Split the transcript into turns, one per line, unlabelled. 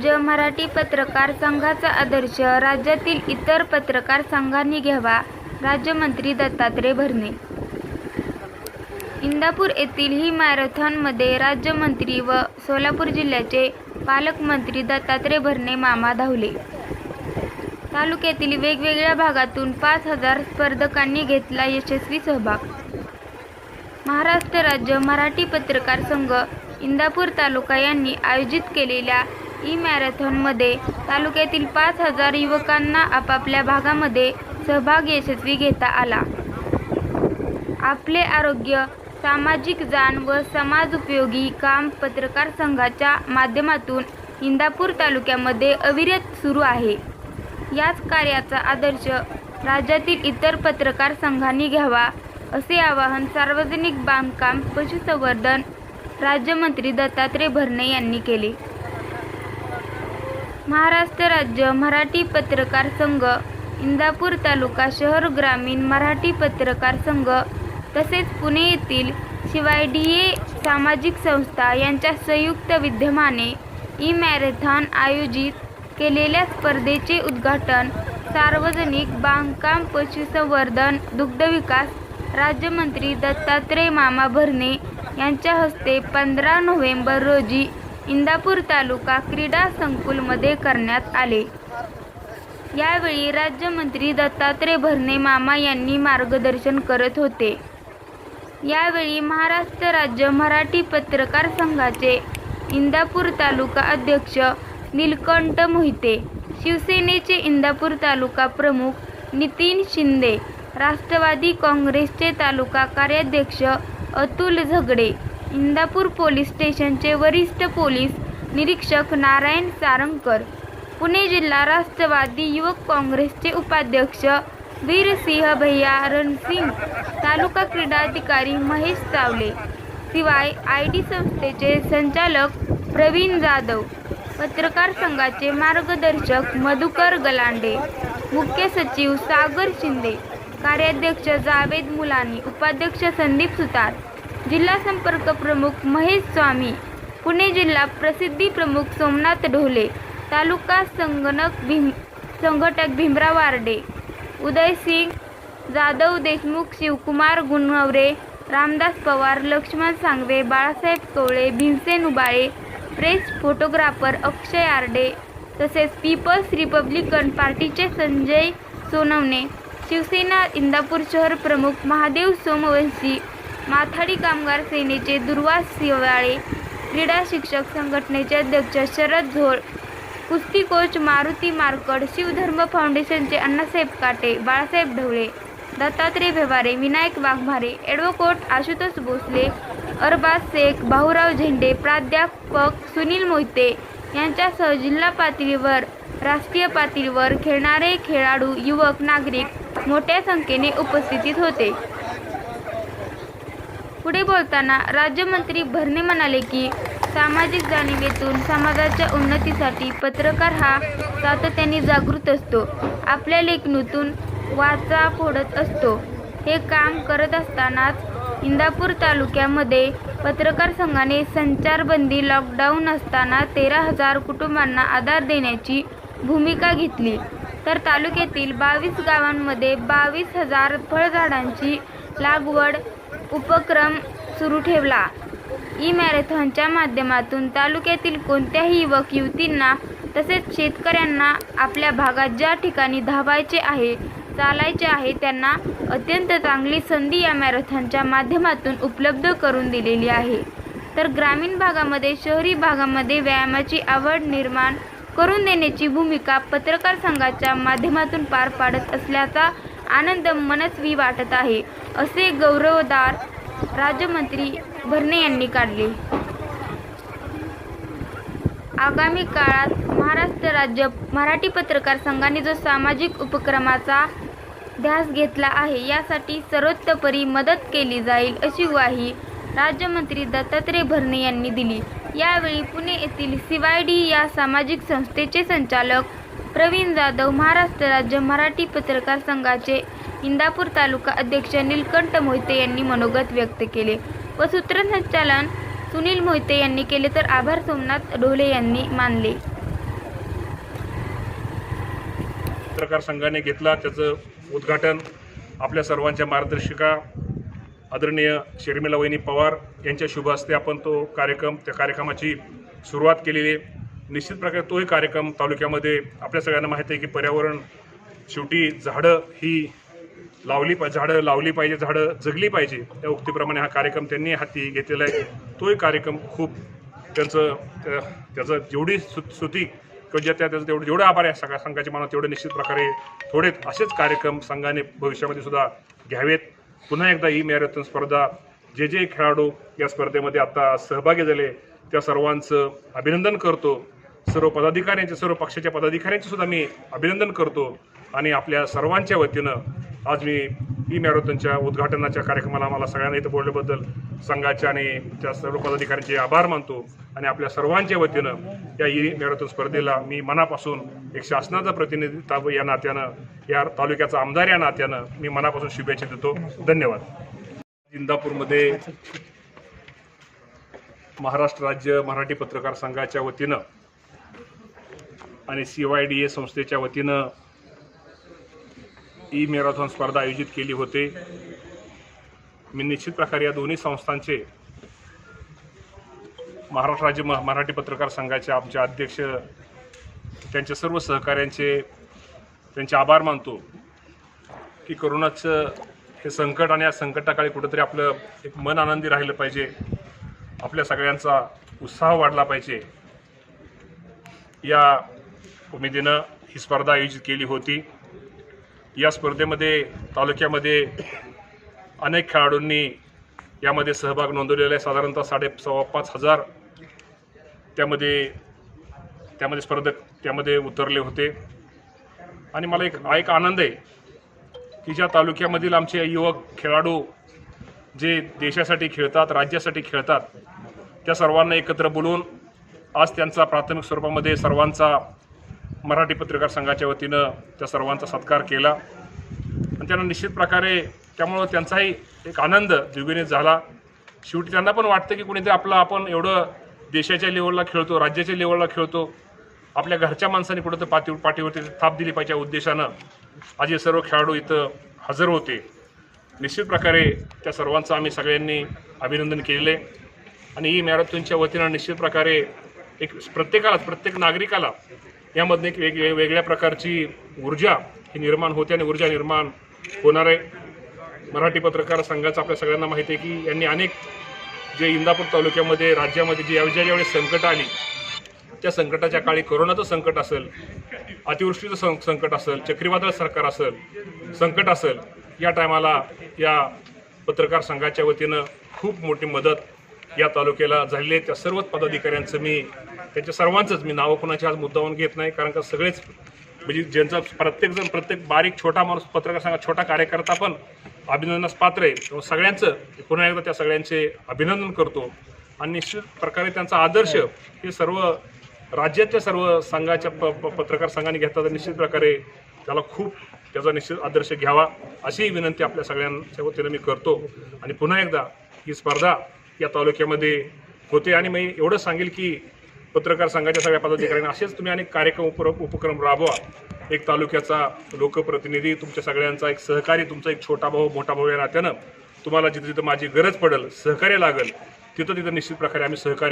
राज्य मराठी पत्रकार संघाचा आदर्श राज्यातील इतर पत्रकार संघांनी घ्यावा. राज्यमंत्री दत्तात्रय भरणे. इंदापूर येथील ही मॅरेथॉनमध्ये राज्यमंत्री व सोलापूर जिल्ह्याचे पालकमंत्री दत्तात्रय भरणे मामा धावले. तालुक्यातील वेगवेगळ्या भागातून पाच हजार स्पर्धकांनी घेतला यशस्वी सहभाग. महाराष्ट्र राज्य मराठी पत्रकार संघ इंदापूर तालुका यांनी आयोजित केलेल्या ई मॅरेथॉनमध्ये तालुक्यातील पाच हजार युवकांना आपापल्या भागामध्ये सहभाग यशस्वी घेता आला. आपले आरोग्य सामाजिक जाण व समाज उपयोगी काम पत्रकार संघाच्या माध्यमातून इंदापूर तालुक्यामध्ये अविरत सुरू आहे. याच कार्याचा आदर्श राज्यातील इतर पत्रकार संघांनी घ्यावा असे आवाहन सार्वजनिक बांधकाम पशुसंवर्धन राज्यमंत्री दत्तात्रय भरणे यांनी केले. महाराष्ट्र राज्य मराठी पत्रकार संघ इंदापूर तालुका शहर ग्रामीण मराठी पत्रकार संघ तसेच पुणे येथील शिवाय डी ए सामाजिक संस्था यांच्या संयुक्त विद्यमाने ई मॅरेथॉन आयोजित केलेल्या स्पर्धेचे उद्घाटन सार्वजनिक बांधकाम पशुसंवर्धन दुग्धविकास राज्यमंत्री दत्तात्रय मामा भरणे यांच्या हस्ते पंधरा नोव्हेंबर रोजी इंदापूर तालुका क्रीडा संकुलमध्ये करण्यात आले. यावेळी राज्यमंत्री दत्तात्रय भरणे मामा यांनी मार्गदर्शन करत होते. यावेळी महाराष्ट्र राज्य मराठी पत्रकार संघाचे इंदापूर तालुका अध्यक्ष नीलकंठ मोहिते शिवसेनेचे इंदापूर तालुका प्रमुख नितीन शिंदे राष्ट्रवादी काँग्रेसचे तालुका कार्याध्यक्ष अतुल झगडे इंदापूर पोलीस स्टेशनचे वरिष्ठ पोलीस निरीक्षक नारायण सारंगकर पुणे जिल्हा राष्ट्रवादी युवक काँग्रेसचे उपाध्यक्ष वीरसिंह भैया रणसिंग तालुका क्रीडाधिकारी महेश चावले शिवाय आय डी संस्थेचे संचालक प्रवीण जाधव पत्रकार संघाचे मार्गदर्शक मधुकर गलांडे मुख्य सचिव सागर शिंदे कार्याध्यक्ष जावेद मुलानी उपाध्यक्ष संदीप सुतार जिल्हा संपर्क प्रमुख महेश स्वामी पुणे जिल्हा प्रसिद्धी प्रमुख सोमनाथ ढोले तालुका संगणक भीम संघटक भीमराव आरडे उदय सिंग जाधव देशमुख शिवकुमार गुणवरे रामदास पवार लक्ष्मण सांगवे बाळासाहेब कोवळे भीमसेन उबाळे प्रेस फोटोग्राफर अक्षय आरडे तसेच पीपल्स रिपब्लिकन पार्टीचे संजय सोनवणे शिवसेना इंदापूर शहर प्रमुख महादेव सोमवंशी माथाडी कामगार सेनेचे दुर्वास शिवाळे क्रीडा शिक्षक संघटनेचे अध्यक्ष शरद झोळ कुस्ती कोच मारुती मारकड शिवधर्म फाउंडेशनचे अण्णासाहेब काटे बाळासाहेब ढवळे दत्तात्रय व्यवहारे विनायक वाघमारे ॲडव्होकोट आशुतोष भोसले अरबाज शेख भाऊराव झेंडे प्राध्यापक सुनील मोहिते यांच्यासह जिल्हा पातळीवर राष्ट्रीय पातळीवर खेळणारे खेळाडू युवक नागरिक मोठ्या संख्येने उपस्थितीत होते. पुढे बोलताना राज्यमंत्री भरणे म्हणाले की सामाजिक जाणीवेतून समाजाच्या उन्नतीसाठी पत्रकार हा सातत्याने जागृत असतो. आपल्या लेखणीतून वाचा फोडत असतो. हे काम करत असतानाच इंदापूर तालुक्यामध्ये पत्रकार संघाने संचारबंदी लॉकडाऊन असताना तेरा हजार कुटुंबांना आधार देण्याची भूमिका घेतली. तर तालुक्यातील बावीस गावांमध्ये बावीस हजार फळझाडांची लागवड उपक्रम सुरू ठेवला. ई मॅरेथॉनच्या माध्यमातून तालुक्यातील कोणत्याही युवक युवतींना तसेच शेतकऱ्यांना आपल्या भागात ज्या ठिकाणी धावायचे आहे चालायचे आहे त्यांना अत्यंत चांगली संधी या मॅरेथॉनच्या माध्यमातून उपलब्ध करून दिलेली आहे. तर ग्रामीण भागामध्ये शहरी भागामध्ये व्यायामाची आवड निर्माण करून देण्याची भूमिका पत्रकार संघाच्या माध्यमातून पार पाडत असल्याचा आनंद मनस्वी वाटत आहे असे गौरवदार राज्यमंत्री भरणे यांनी काढले. आगामी काळात महाराष्ट्र राज्य मराठी पत्रकार संघाने जो सामाजिक उपक्रमाचा ध्यास घेतला आहे यासाठी सर्वोत्तपरी मदत केली जाईल अशी ग्वाही राज्यमंत्री दत्तात्रय भरणे यांनी दिली. यावेळी पुणे येथील सिवायडी या सामाजिक संस्थेचे संचालक प्रवीण जाधव महाराष्ट्र राज्य मराठी पत्रकार संघाचे इंदापूर तालुका अध्यक्ष नीलकंठ मोहिते यांनी मनोगत व्यक्त केले व सूत्रसंचालन सुनील मोहिते यांनी केले तर आभार सोमनाथ ढोले यांनी मानले.
पत्रकार संघाने घेतला. त्याचं उद्घाटन आपल्या सर्वांच्या मार्गदर्शिका आदरणीय शर्मिला वहिनी पवार यांच्या शुभ हस्ते आपण तो कार्यक्रम त्या कार्यक्रमाची सुरुवात केलेली आहे. निश्चित प्रकारे तोही कार्यक्रम तालुक्यामध्ये आपल्या सगळ्यांना माहिती आहे की पर्यावरण शेवटी झाडं ही लावली पा झाडं लावली पाहिजे झाडं जगली पाहिजे त्या उक्तीप्रमाणे हा कार्यक्रम त्यांनी हाती घेतलेला आहे. तोही कार्यक्रम खूप त्यांचं त्या- त्याचं जेवढी सु सुती किंवा ज्या त्या त्याचं तेवढं जेवढं आभार आहे सगळ्या संघाच्या मनात तेवढे निश्चित प्रकारे थोडे असेच कार्यक्रम संघाने भविष्यामध्ये सुद्धा घ्यावेत. पुन्हा एकदा ही मॅरेथॉन स्पर्धा जे जे खेळाडू या स्पर्धेमध्ये आता सहभागी झाले त्या सर्वांचं अभिनंदन करतो. सर्व पदाधिकाऱ्यांचे सर्व पक्षाच्या पदाधिकाऱ्यांचे सुद्धा मी अभिनंदन करतो. आणि आपल्या सर्वांच्या वतीनं आज मी ई मॅरेथॉनच्या उद्घाटनाच्या कार्यक्रमाला मला सगळ्यांना इथं बोलल्याबद्दल संघाच्या आणि त्या सर्व पदाधिकाऱ्यांचे आभार मानतो. आणि आपल्या सर्वांच्या वतीनं या ई मॅरेथॉन स्पर्धेला मी मनापासून एक शासनाचा प्रतिनिधित्व या नात्यानं या तालुक्याचा आमदार या नात्यानं मी मनापासून शुभेच्छा देतो. धन्यवाद. इंदापूरमध्ये महाराष्ट्र राज्य मराठी पत्रकार संघाच्या वतीनं आणि सी वाय डी ए संस्थेच्या वतीनं ई मॅरेथॉन स्पर्धा आयोजित केली होते. मी निश्चित प्रकारे या दोन्ही संस्थांचे महाराष्ट्र राज्य म- मराठी पत्रकार संघाचे आमचे अध्यक्ष त्यांच्या सर्व सहकाऱ्यांचे त्यांचे आभार मानतो की करोनाचं हे संकट आणि या संकटाकाळी कुठंतरी आपलं एक मन आनंदी राहिलं पाहिजे. आपल्या सगळ्यांचा उत्साह वाढला पाहिजे. या उमेदीनं ही स्पर्धा आयोजित केली होती. या स्पर्धेमध्ये तालुक्यामध्ये अनेक खेळाडूंनी यामध्ये सहभाग नोंदवलेला आहे. साधारणतः साडे सव्वा पाच हजार त्यामध्ये त्यामध्ये स्पर्धक त्यामध्ये उतरले होते. आणि मला एक हा एक आनंद आहे की ज्या तालुक्यामधील आमचे युवक खेळाडू जे देशासाठी खेळतात राज्यासाठी खेळतात त्या सर्वांना एकत्र बोलून आज त्यांचा प्राथमिक स्वरूपामध्ये सर्वांचा मराठी पत्रकार संघाच्या वतीनं त्या सर्वांचा सत्कार केला. आणि त्यांना निश्चित प्रकारे त्यामुळं त्यांचाही एक आनंद द्विगुणित झाला. शेवटी त्यांना पण वाटतं की कुणीतरी आपलं आपण एवढं देशाच्या लेवलला खेळतो राज्याच्या लेवलला खेळतो. आपल्या घरच्या माणसांनी कुठं तर पाठी पाठीवरती थाप दिली पाहिजे या उद्देशानं आज हे सर्व खेळाडू इथं हजर होते. निश्चित प्रकारे त्या सर्वांचं आम्ही सगळ्यांनी अभिनंदन केलेलं. आहे आणि ही मॅरेथॉनच्या वतीनं निश्चित प्रकारे एक प्रत्येकाला प्रत्येक नागरिकाला यामधनं एक वेग वेगळ्या प्रकारची ऊर्जा ही निर्माण होते आणि ऊर्जा निर्माण होणार आहे. मराठी पत्रकार संघाचं आपल्या सगळ्यांना माहिती आहे की यांनी अनेक जे इंदापूर तालुक्यामध्ये राज्यामध्ये जी ज्या ज्यावेळेस संकट आली त्या संकटाच्या काळी कोरोनाचं संकट असेल अतिवृष्टीचं सं संकट असेल चक्रीवादळ सरकार असेल संकट असेल या टायमाला या पत्रकार संघाच्या वतीनं खूप मोठी मदत या तालुक्याला झालेली आहे. त्या सर्वच पदाधिकाऱ्यांचं मी त्यांच्या सर्वांचंच मी नावं कोणाची आज मुद्दावून घेत नाही कारण का सगळेच म्हणजे ज्यांचा प्रत्येकजण प्रत्येक बारीक छोटा माणूस पत्रकार सांगा छोटा कार्यकर्ता पण अभिनंदनास पात्र आहे. तेव्हा सगळ्यांचं पुन्हा एकदा त्या सगळ्यांचे अभिनंदन करतो. आणि निश्चित प्रकारे त्यांचा आदर्श हे सर्व राज्याच्या सर्व संघाच्या प प- पत्रकार संघाने घेतला तर निश्चित प्रकारे त्याला खूप त्याचा निश्चित आदर्श घ्यावा अशी विनंती आपल्या सगळ्यांच्या वतीनं मी करतो. आणि पुन्हा एकदा ही स्पर्धा या तालुक्यामध्ये होते. आणि मी एवढं सांगेल की पत्रकार संघाच्या सगळ्या पदाधिकाऱ्यांनी असेच तुम्ही अनेक कार्यक्रम उपर उपक्रम राबवा. एक तालुक्याचा लोकप्रतिनिधी तुमच्या सगळ्यांचा एक सहकारी तुमचा एक छोटा भाऊ मोठा भाऊ या नात्यानं तुम्हाला जिथं जिथं माझी गरज पडेल सहकार्य लागेल तिथं तिथं निश्चित प्रकारे आम्ही सहकार्य